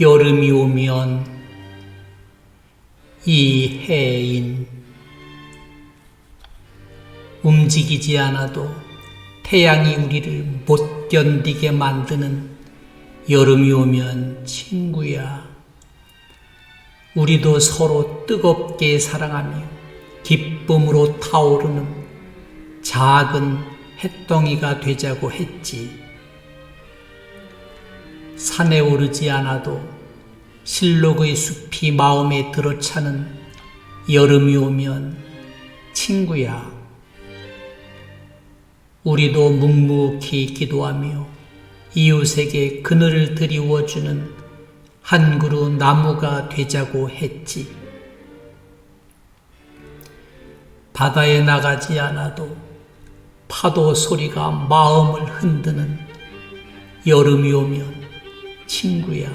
여름이 오면 이 해인 움직이지 않아도 태양이 우리를 못 견디게 만드는 여름이 오면 친구야. 우리도 서로 뜨겁게 사랑하며 기쁨으로 타오르는 작은 햇덩이가 되자고 했지. 산에 오르지 않아도 실록의 숲이 마음에 들어차는 여름이 오면 친구야. 우리도 묵묵히 기도하며 이웃에게 그늘을 드리워주는 한 그루 나무가 되자고 했지. 바다에 나가지 않아도 파도 소리가 마음을 흔드는 여름이 오면 친구야.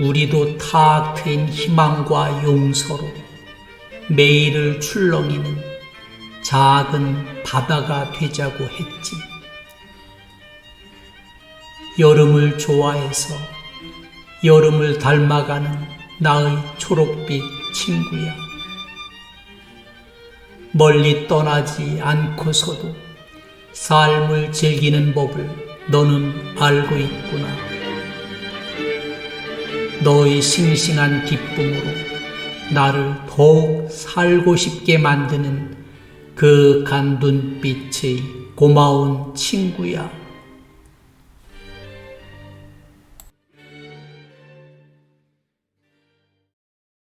우리도 탁 트인 희망과 용서로 매일을 출렁이는 작은 바다가 되자고 했지. 여름을 좋아해서 여름을 닮아가는 나의 초록빛 친구야. 멀리 떠나지 않고서도 삶을 즐기는 법을 너는 알고 있구나. 너의 싱싱한 기쁨으로 나를 더욱 살고 싶게 만드는 그 간 눈빛의 고마운 친구야.